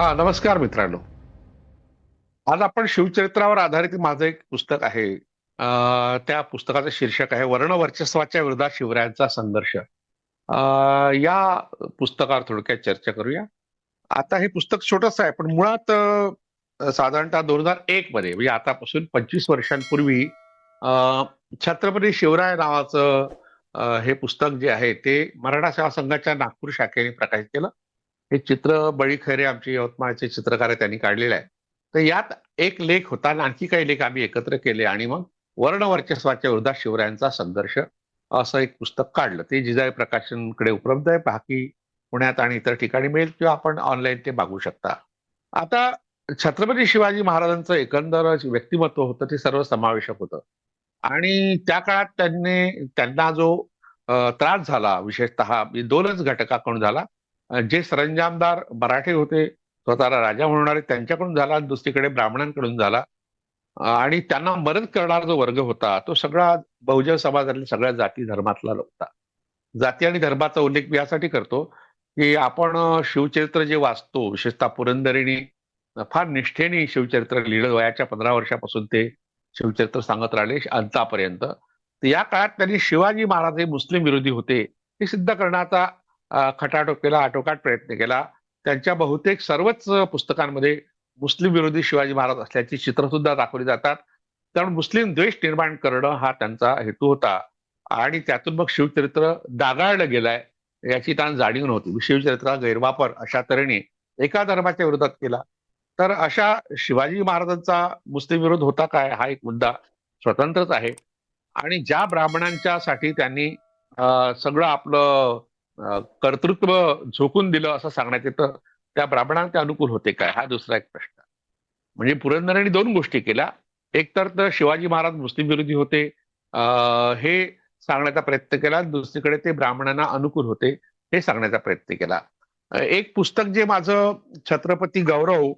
हा नमस्कार मित्रांनो. आज आपण शिवचरित्रावर आधारित माझं एक पुस्तक आहे. त्या पुस्तकाचं शीर्षक आहे वर्णवर्चस्वाच्या विरोधात शिवरायांचा संघर्ष. या पुस्तकावर थोडक्यात चर्चा करूया. आता हे पुस्तक छोटस आहे पण मुळात साधारणतः दोन हजार एक मध्ये म्हणजे आतापासून पंचवीस वर्षांपूर्वी छत्रपती शिवराय नावाचं हे पुस्तक जे आहे ते मराठा सेवा संघाच्या नागपूर शाखेने प्रकाशित केलं. हे चित्र बळी खैरे आमचे यवतमाळचे चित्रकार त्यांनी काढलेलं आहे. तर यात एक लेख होता आणि आणखी काही लेख आम्ही एकत्र केले आणि मग वर्णवर्चस्वाच्या विरोधात शिवरायांचा संघर्ष असं एक पुस्तक काढलं. ते जिजाई प्रकाशनकडे उपलब्ध आहे. बाकी पुण्यात आणि इतर ठिकाणी मिळेल किंवा आपण ऑनलाईन ते मागू शकता. आता छत्रपती शिवाजी महाराजांचं एकंदर व्यक्तिमत्व होतं ते सर्व समावेशक होतं. आणि त्या काळात त्यांनी त्यांना जो त्रास झाला विशेषतः दोनच घटकाकडून झाला. जे सरंजामदार मराठे होते स्वतःला राजा म्हणणारे त्यांच्याकडून झाला आणि दुसरीकडे ब्राह्मणांकडून झाला. आणि त्यांना मदत करणारा जो वर्ग होता तो सगळा बहुजन समाजातल्या सगळ्या जाती धर्मातला होता. जाती आणि धर्माचा उल्लेख मी यासाठी करतो की आपण शिवचरित्र जे वाचतो विशेषतः पुरंदरीने फार निष्ठेने शिवचरित्र लिहिलं वयाच्या पंधरा वर्षापासून ते शिवचरित्र सांगत राहिले अंतापर्यंत या काळात त्यांनी शिवाजी महाराज हे मुस्लिम विरोधी होते हे सिद्ध करण्याचा खटाटोपीला केला आटोकाट प्रयत्न केला. त्यांच्या बहुतेक सर्वच पुस्तकांमध्ये मुस्लिम विरोधी शिवाजी महाराज असल्याची चित्र सुद्धा दाखवली जातात. त्यामुळे मुस्लिम द्वेष निर्माण करणं हा त्यांचा हेतू होता. आणि त्यातून मग शिवचरित्र दागाळलं गेलाय याची त्यांना जाणीव नव्हती. शिवचरित्राचा गैरवापर अशा तऱ्हेने एका धर्माच्या विरोधात केला. तर अशा शिवाजी महाराजांचा मुस्लिम विरोध होता काय? हा एक मुद्दा स्वतंत्रच आहे. आणि ज्या ब्राह्मणांच्या साठी त्यांनी सगळं आपलं कर्तृत्व झोकून दिलं असं सांगण्यात येतं त्या ब्राह्मणांना ते अनुकूल होते काय? हा दुसरा एक प्रश्न. म्हणजे पुरंदरांनी दोन गोष्टी केल्या. एक तर तर शिवाजी महाराज मुस्लिम विरोधी होते. हे सांगण्याचा प्रयत्न केला. दुसरीकडे ते ब्राह्मणांना अनुकूल होते हे सांगण्याचा प्रयत्न केला. एक पुस्तक जे माझं छत्रपती गौरव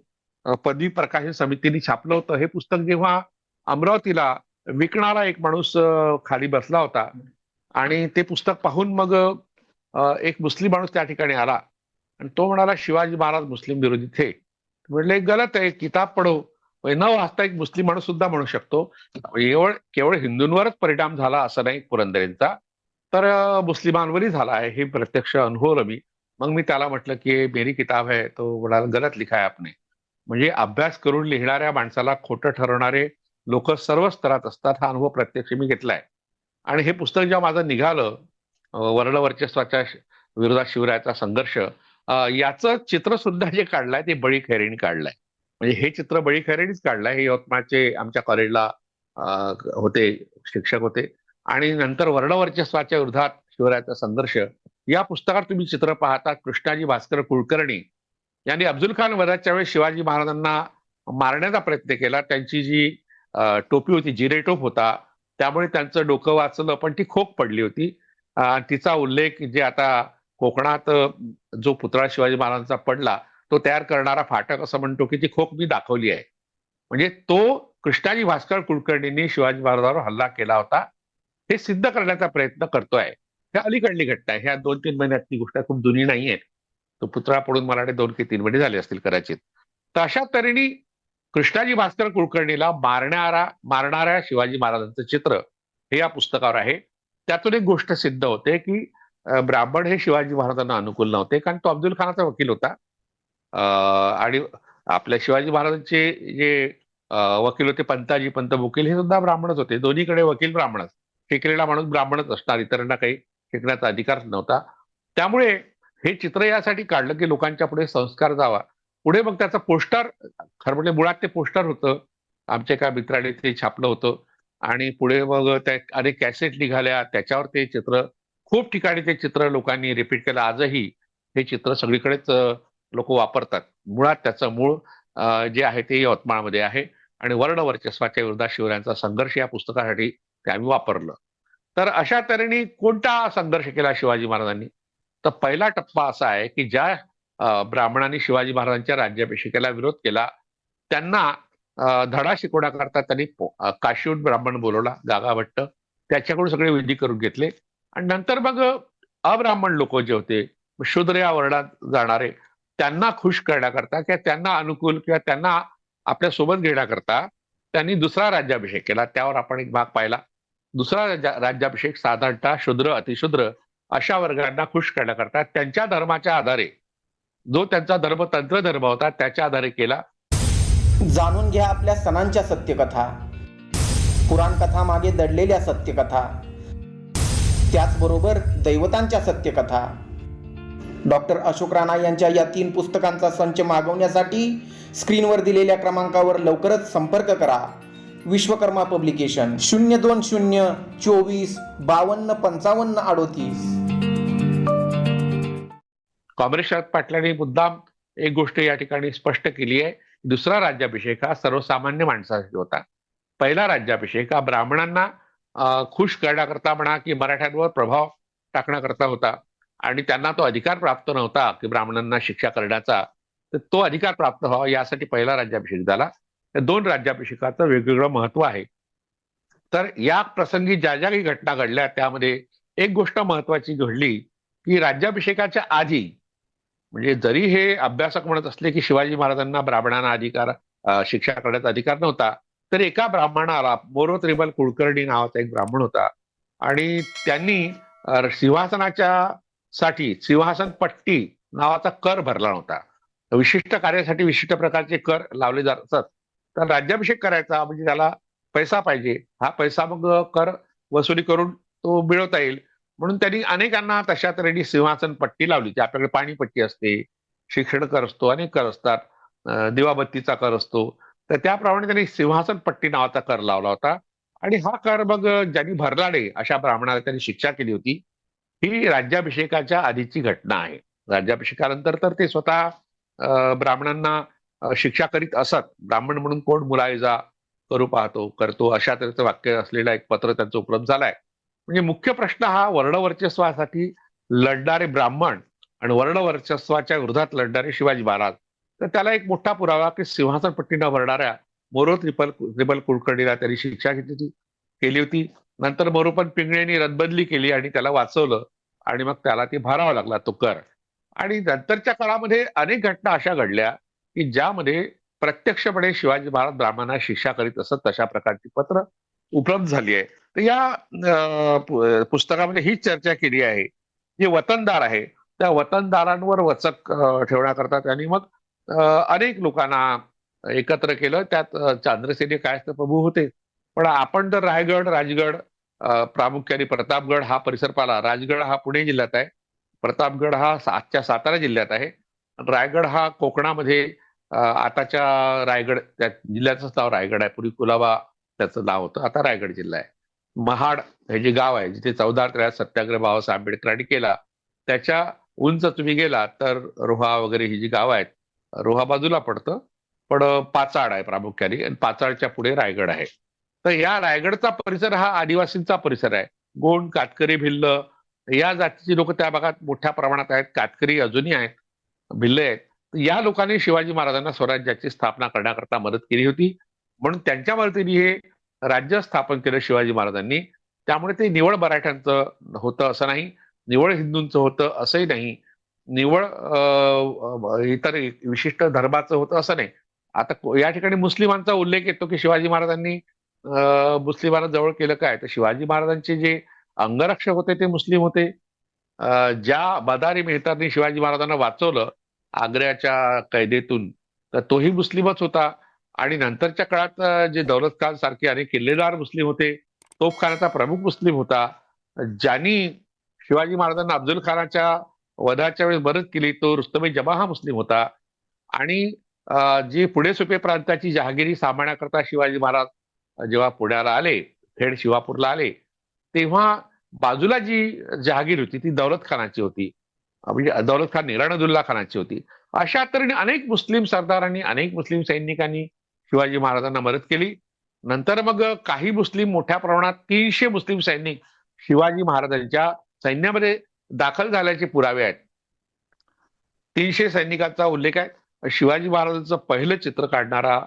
पदवी प्रकाशन समितीने छापलं होतं. हे पुस्तक जेव्हा अमरावतीला विकणारा एक माणूस खाली बसला होता आणि ते पुस्तक पाहून मग एक मुस्लिम माणूस त्या ठिकाणी आला आणि तो म्हणाला शिवाजी महाराज मुस्लिम विरोधी थे. म्हटलं एक गलत आहे किताब पढो. म्हणजे न वाचता एक मुस्लिम माणूस सुद्धा म्हणू शकतो. केवळ केवळ हिंदूंवरच परिणाम झाला असं नाही पुरंदरेंचा. तर मुस्लिमांवरही झाला आहे हे प्रत्यक्ष अनुभवलं मी. मग मी त्याला म्हटलं की मेरी किताब आहे तो म्हणाला गलत लिखाय आपने. म्हणजे अभ्यास करून लिहिणाऱ्या माणसाला खोटं ठरवणारे लोक सर्व स्तरात असतात हा अनुभव प्रत्यक्ष मी घेतलाय. आणि हे पुस्तक जेव्हा माझं निघालं वर्ण वर्चस्वाच्या विरोधात शिवरायाचा संघर्ष याचं चित्र सुद्धा जे काढलंय ते बळी खैरेणी काढलंय. म्हणजे हे चित्र बळी खैरेणीच काढलंय. हे यवतमाळचे आमच्या कॉलेजला होते शिक्षक होते. आणि नंतर वर्णवर्चस्वाच्या विरोधात शिवरायाचा संघर्ष. या पुस्तकात तुम्ही चित्र पाहता कृष्णाजी भास्कर कुलकर्णी यांनी अब्दुल खान वधाच्या वेळेस शिवाजी महाराजांना मारण्याचा प्रयत्न केला. त्यांची जी टोपी होती जिरे टोप होता त्यामुळे त्यांचं डोकं वाचलं पण ती खोक पडली होती. तिचा उल्लेख जे आता कोकणात जो पुतळा शिवाजी महाराजांचा पडला तो तयार करणारा फाटक असं म्हणतो की ती खोक मी दाखवली आहे. म्हणजे तो कृष्णाजी भास्कर कुलकर्णींनी शिवाजी महाराजांवर हल्ला केला होता. हे सिद्ध करण्याचा प्रयत्न करतोय. ह्या अलीकडली घटना आहे. ह्या दोन तीन महिन्यातली गोष्ट खूप जुनी नाही आहे. तो पुतळा पडून मला वाटते दोन की तीन महिने झाले असतील कदाचित. तर अशा तऱ्हेने कृष्णाजी भास्कर कुलकर्णीला मारणारा मारणाऱ्या शिवाजी महाराजांचं चित्र हे या पुस्तकावर आहे. त्यातून एक गोष्ट सिद्ध होते की ब्राह्मण हे शिवाजी महाराजांना अनुकूल नव्हते कारण तो अब्दुल खानाचा वकील होता. आणि आपल्या शिवाजी महाराजांचे जे वकील होते पंताजी पंत वकील हे सुद्धा ब्राह्मणच होते. दोन्हीकडे वकील ब्राह्मणच. शिकलेला माणूस ब्राह्मणच असणार इतरांना काही शिकण्याचा अधिकार नव्हता. त्यामुळे हे चित्र यासाठी काढलं की लोकांच्या पुढे संस्कार जावा. पुढे मग त्याचं पोस्टर खरं म्हणजे मुळात ते पोस्टर होतं. आमच्या एका मित्राने ते छापलं होतं. आणि पुढे मग त्या अनेक कॅसेट निघाल्या त्याच्यावर ते चित्र खूप ठिकाणी ते चित्र लोकांनी रिपीट केलं. आजही हे चित्र सगळीकडेच लोक वापरतात. मुळात त्याचं मूळ जे आहे ते यवतमाळमध्ये आहे आणि वर्णवर्चस्वाच्या विरोधात शिवरायांचा संघर्ष या पुस्तकासाठी ते आम्ही वापरलं. तर अशा तऱ्हेने कोणता संघर्ष केला शिवाजी महाराजांनी? तर पहिला टप्पा असा आहे की ज्या ब्राह्मणांनी शिवाजी महाराजांच्या राज्याभिषेकाला विरोध केला त्यांना धडा शिकवण्याकरता त्यांनी काशीवट ब्राह्मण बोलवला गागा भट्ट त्याच्याकडून सगळे विधी करून घेतले. आणि नंतर मग अब्राह्मण लोक जे होते शूद्र या वर्णात जाणारे त्यांना खुश करण्याकरता किंवा त्यांना अनुकूल किंवा त्यांना आपल्यासोबत घेण्याकरता त्यांनी दुसरा राज्याभिषेक केला. त्यावर आपण एक भाग पाहिला. दुसरा राज्याभिषेक साधारणतः शूद्र अतिशूद्र अशा वर्गांना खुश करण्याकरता त्यांच्या धर्माच्या आधारे जो त्यांचा धर्म तंत्र धर्म होता त्याच्या आधारे केला. जाणून घ्या आपल्या सणांच्या सत्यकथा. पुराण कथा मागे दडलेल्या सत्यकथा. त्याचबरोबर दैवतांच्या सत्यकथा. डॉक्टर अशोक राणा यांच्या या तीन पुस्तकांचा संच मागवण्यासाठी स्क्रीनवर दिलेल्या क्रमांकावर लवकरच संपर्क करा. विश्वकर्मा पब्लिकेशन शून्य दोन शून्य चोवीस बावन्न पंचावन्न अडोतीस. काँग्रेस शरद पाटलांनी मुद्दाम एक गोष्ट या ठिकाणी स्पष्ट केली आहे. दुसरा राज्याभिषेक हा सर्वसामान्य माणसासाठी होता. पहिला राज्याभिषेक हा ब्राह्मणांना खुश करण्याकरता म्हणा की मराठ्यांवर प्रभाव टाकण्याकरता होता. आणि त्यांना तो अधिकार प्राप्त नव्हता की ब्राह्मणांना शिक्षा करण्याचा. तर तो अधिकार प्राप्त व्हावा यासाठी पहिला राज्याभिषेक झाला. या दोन राज्याभिषेकाचं वेगवेगळं महत्त्व आहे. तर या प्रसंगी ज्या ज्या काही घटना घडल्या त्यामध्ये एक गोष्ट महत्वाची घडली की राज्याभिषेकाच्या आधी म्हणजे जरी हे अभ्यासक म्हणत असले की शिवाजी महाराजांना ब्राह्मणांना अधिकार शिक्षा करण्याचा अधिकार नव्हता तर एका ब्राह्मणाला मोरो त्रिबल कुलकर्णी नावाचा एक ब्राह्मण होता. आणि त्यांनी सिंहासनाच्या साठी सिंहासन पट्टी नावाचा कर भरला नव्हता. विशिष्ट कार्यासाठी विशिष्ट प्रकारचे कर लावले जात असत तर राज्याभिषेक करायचा म्हणजे त्याला पैसा पाहिजे. हा पैसा मग कर वसुली करून तो मिळवता येईल. म्हणून त्यांनी अनेकांना तशा तऱ्हेने सिंहासन पट्टी लावली की आपल्याकडे पाणीपट्टी असते शिक्षण कर असतो अनेक कर असतात दिवाबत्तीचा कर असतो. तर त्याप्रमाणे त्यांनी सिंहासन पट्टी नावाचा कर लावला होता. आणि हा कर मग ज्यांनी भरला नाही अशा ब्राह्मणाला त्यांनी शिक्षा केली होती. ही राज्याभिषेकाच्या आधीची घटना आहे. राज्याभिषेकानंतर तर ते स्वतः ब्राह्मणांना शिक्षा करीत असत. ब्राह्मण म्हणून कोण मुलायजा करू पाहतो करतो अशा तऱ्हेचं वाक्य असलेलं एक पत्र त्यांचं उपलब्ध झालंय. म्हणजे मुख्य प्रश्न हा वर्णवर्चस्वासाठी लढणारे ब्राह्मण आणि वर्णवर्चस्वाच्या विरोधात लढणारे शिवाजी महाराज. तर त्याला एक मोठा पुरावा की सिंहासन पट्टीनं न भरणाऱ्या मोरो त्रिपल त्रिपल कुलकर्णीला त्यांनी शिक्षा घेतली केली होती. नंतर मोरोपन पिंगळेनी रदबदली केली आणि त्याला वाचवलं आणि मग त्याला ते भरावा लागला तो कर. आणि नंतरच्या काळामध्ये अनेक घटना अशा घडल्या की ज्यामध्ये प्रत्यक्षपणे शिवाजी महाराज ब्राह्मणांना शिक्षा करीत असत तशा प्रकारची पत्र उपलब्ध झाली आहे तर या पुस्तकामध्ये हीच चर्चा केली आहे. जे वतनदार आहे त्या वतनदारांवर वचक ठेवण्याकरता त्यांनी मग अनेक लोकांना एकत्र केलं. त्यात चांद्रसेने चांद्रसेनी काय प्रभू होते. पण आपण जर रायगड राजगड प्रामुख्याने प्रतापगड हा परिसर पाला राजगड हा पुणे जिल्ह्यात आहे. प्रतापगड हा आजच्या सातारा जिल्ह्यात आहे. रायगड हा कोकणामध्ये आताच्या रायगड त्या जिल्ह्याचंच नाव रायगड आहे. पूर्वी कुलाबा त्याचं नाव होतं. आता रायगड जिल्हा आहे. महाड हे जे गाव आहे जिथे चौदा तेरा सत्याग्रह बाबासाहेब आंबेडकरांनी केला त्याच्या उंच तुम्ही गेला तर रोहा वगैरे ही जी गावं आहेत रोहा बाजूला पडतं. पण पाचाड आहे प्रामुख्याने आणि पाचाडच्या पुढे रायगड आहे. तर या रायगडचा परिसर हा आदिवासींचा परिसर आहे. गोंड कातकरी भिल्ल या जातीची लोक त्या भागात मोठ्या प्रमाणात आहेत. कातकरी अजूनही आहेत भिल्ल आहेत. या लोकांनी शिवाजी महाराजांना स्वराज्याची स्थापना करण्याकरता मदत केली होती. म्हणून त्यांच्या मदतीने हे राज्य स्थापन केलं शिवाजी महाराजांनी. त्यामुळे ते निवळ मराठ्यांचं होतं असं नाही. निवळ हिंदूंचं होतं असंही नाही. निवळ इतर विशिष्ट धर्माचं होतं असं नाही. आता या ठिकाणी मुस्लिमांचा उल्लेख येतो की शिवाजी महाराजांनी अं, मुस्लिमांना जवळ केलं काय? तर शिवाजी महाराजांचे जे अंगरक्षक होते ते मुस्लिम होते. ज्या बदारी मेहतांनी शिवाजी महाराजांना वाचवलं आग्र्याच्या कैदेतून तर तोही मुस्लिमच होता. आणि नंतरच्या काळात जे दौलत खान सारखे अनेक किल्लेदार मुस्लिम होते तोफखानाचा प्रमुख मुस्लिम होता. ज्यांनी शिवाजी महाराजांना अफजल खानाच्या वधाच्या वेळेस मदत केली तो रुस्तमे जमा हा मुस्लिम होता. आणि जी पुणे सुपे प्रांताची जहागिरी सांभाळण्याकरता शिवाजी महाराज जेव्हा पुण्याला आले थेट शिवापूरला आले तेव्हा बाजूला जी जहागीर होती ती दौलत खानाची होती. म्हणजे दौलत खान निराणदुल्ला खानाची होती. अशा तऱ्हेने अनेक मुस्लिम सरदारांनी अनेक मुस्लिम सैनिकांनी शिवाजी महाराजांना मदत केली. नंतर मग काही मुस्लिम मोठ्या प्रमाणात तीनशे मुस्लिम सैनिक शिवाजी महाराजांच्या सैन्यामध्ये दाखल झाल्याचे पुरावे आहेत. तीनशे सैनिकांचा उल्लेख आहे. शिवाजी महाराजांचं पहिलं चित्र काढणारा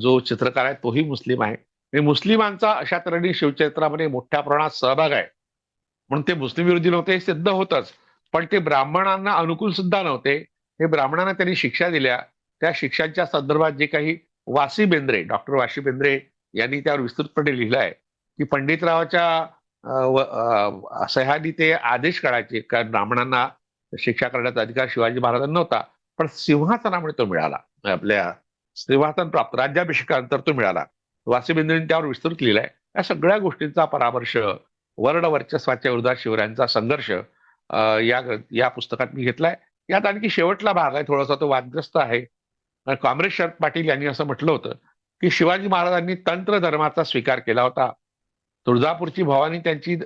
जो चित्रकार आहे तोही मुस्लिम आहे. मुस्लिमांचा अशा तऱ्हेने शिवचरित्रामध्ये मोठ्या प्रमाणात सहभाग आहे. म्हणून ते मुस्लिम विरोधी नव्हते हे सिद्ध होतच. पण ते ब्राह्मणांना अनुकूल सुद्धा नव्हते. हे ब्राह्मणांना त्यांनी शिक्षा दिल्या. त्या शिक्षांच्या संदर्भात जे काही वासी बेंद्रे डॉक्टर वासी बेंद्रे यांनी त्यावर विस्तृतपणे लिहिलं आहे की पंडितरावाच्या सह्यानी ते आदेश काढायचे कारण ब्राह्मणांना शिक्षा करण्याचा अधिकार शिवाजी महाराजांना नव्हता पण सिंहासनामुळे तो मिळाला. आपल्या सिंहासन प्राप्त राज्याभिषेकानंतर तो मिळाला. वासी बेंद्रेंनी त्यावर विस्तृत लिहिलाय. या सगळ्या गोष्टींचा परामर्श वर्ण वर्चस्वाच्या विरोधात शिवरायांचा संघर्ष या या पुस्तकात मी घेतलाय. यात आणखी शेवटला भाग आहे थोडासा तो वादग्रस्त आहे. काँग्रेस शरद पाटील यांनी असं म्हटलं होतं की शिवाजी महाराजांनी तंत्र धर्माचा स्वीकार केला होता. तुळजापूरची भवानी त्यांची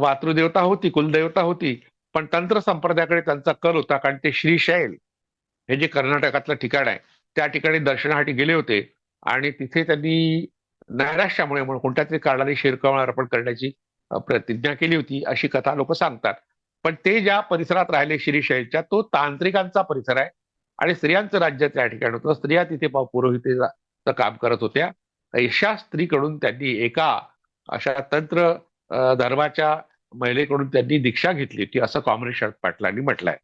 मातृदेवता होती कुलदेवता होती पण तंत्र संप्रदायाकडे त्यांचा कल होता कारण ते श्रीशैल हे जे कर्नाटकातलं ठिकाण आहे त्या ठिकाणी दर्शनासाठी गेले होते आणि तिथे त्यांनी नैराश्यामुळे म्हणून कोणत्या तरी कारणाने शिरकवण अर्पण करण्याची प्रतिज्ञा केली होती अशी कथा लोक सांगतात. पण ते ज्या परिसरात राहिले श्रीशैलच्या तो तांत्रिकांचा परिसर आहे. आणि स्त्रियांचं राज्य त्या ठिकाणी होतं. स्त्रिया तिथे पुरोहितेचं काम करत होत्या. अशा स्त्रीकडून त्यांनी एका अशा तंत्र धर्माच्या महिलेकडून त्यांनी दीक्षा घेतली होती असं कॉम्रेड शरद पाटलांनी म्हटलंय.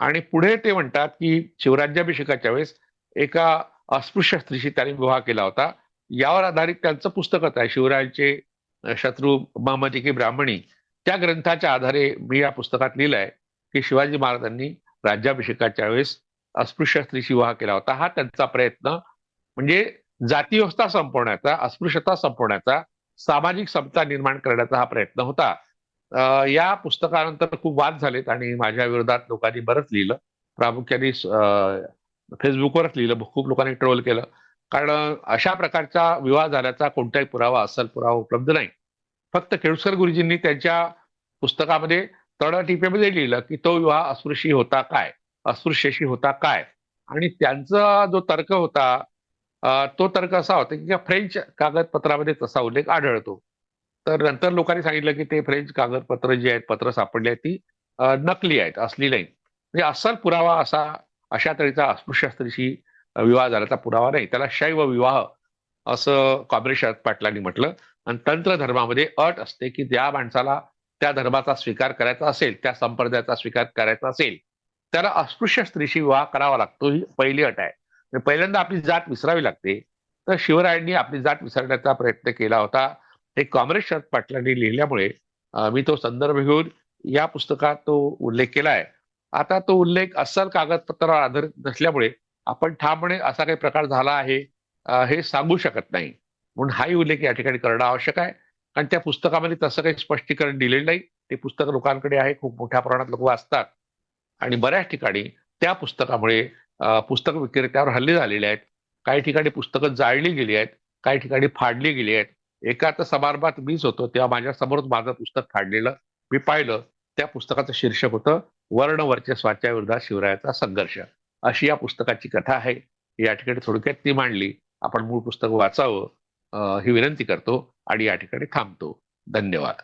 आणि पुढे ते म्हणतात की शिवराज्याभिषेकाच्या वेळेस एका अस्पृश्य स्त्रीशी त्यांनी विवाह केला होता. यावर आधारित त्यांचं पुस्तकच आहे शिवरायांचे शत्रू महमदी की ब्राह्मणी. त्या ग्रंथाच्या आधारे मी या पुस्तकात लिहिलंय की शिवाजी महाराजांनी राज्याभिषेकाच्या वेळेस अस्पृश्य विवाह केला होता. हा त्यांचा प्रयत्न म्हणजे जातीव्यवस्था संपवण्याचा अस्पृश्यता संपवण्याचा सामाजिक समता निर्माण करण्याचा हा प्रयत्न होता. या पुस्तकानंतर खूप वाद झालेत आणि माझ्या विरोधात लोकांनी बरंच लिहिलं. प्रामुख्याने फेसबुकवरच लिहिलं. खूप लोकांनी ट्रोल केलं. कारण अशा प्रकारचा विवाह झाल्याचा कोणताही पुरावा असल पुरावा उपलब्ध नाही. फक्त केळुसकर गुरुजींनी त्यांच्या पुस्तकामध्ये तळटिपेमध्ये लिहिलं की तो विवाह अस्पृशी होता काय? अस्पृश्यशी होता काय? आणि त्यांचा जो तर्क होता तो तर्क असा होता की फ्रेंच कागदपत्रामध्ये तसा उल्लेख आढळतो. तर नंतर लोकांनी सांगितलं की ते फ्रेंच कागदपत्र जी आहेत पत्र सापडली आहेत ती नकली आहेत असली नाही. म्हणजे असल पुरावा असा अशा तऱ्हेचा अस्पृश्य स्त्रीशी विवाह झाल्याचा पुरावा नाही. त्याला शैव विवाह असं काँग्रेस शरद पाटलांनी म्हटलं. आणि तंत्र धर्मामध्ये अट असते की ज्या माणसाला त्या धर्माचा स्वीकार करायचा असेल त्या संप्रदायाचा स्वीकार करायचा असेल त्याला अस्पृश्य स्त्रीशी विवाह करावा लागतो. ही पहिली अट आहे. म्हणजे पहिल्यांदा आपली जात विसरावी लागते. तर शिवरायांनी आपली जात विसरण्याचा प्रयत्न केला होता. हे काँग्रेस शरद पाटलांनी लिहिल्यामुळे मी तो संदर्भ घेऊन या पुस्तकात तो उल्लेख केला आहे. आता तो उल्लेख अस्सल कागदपत्रावर आधारित नसल्यामुळे आपण ठामपणे असा काही प्रकार झाला आहे हे सांगू शकत नाही. म्हणून हाही उल्लेख या ठिकाणी करणं आवश्यक आहे. कारण त्या पुस्तकामध्ये तसं काही स्पष्टीकरण दिलेलं नाही. ते पुस्तक लोकांकडे आहे. खूप मोठ्या प्रमाणात लोक वाचतात. आणि बऱ्याच ठिकाणी त्या पुस्तकामुळे पुस्तक विक्रेत्यावर हल्ले झालेले आहेत. काही ठिकाणी पुस्तकं जाळली गेली आहेत काही ठिकाणी फाडली गेली आहेत. एका तर समारंभात मीच होतो तेव्हा माझ्या समोरच माझं पुस्तक फाडलेलं मी पाहिलं त्या पुस्तकाचं शीर्षक होतं वर्ण वर्चस्वाच्या विरोधात शिवरायाचा संघर्ष. अशी या पुस्तकाची कथा आहे. या ठिकाणी थोडक्यात ती मांडली. आपण मूळ पुस्तक वाचावं ही विनंती करतो आणि या ठिकाणी थांबतो. धन्यवाद.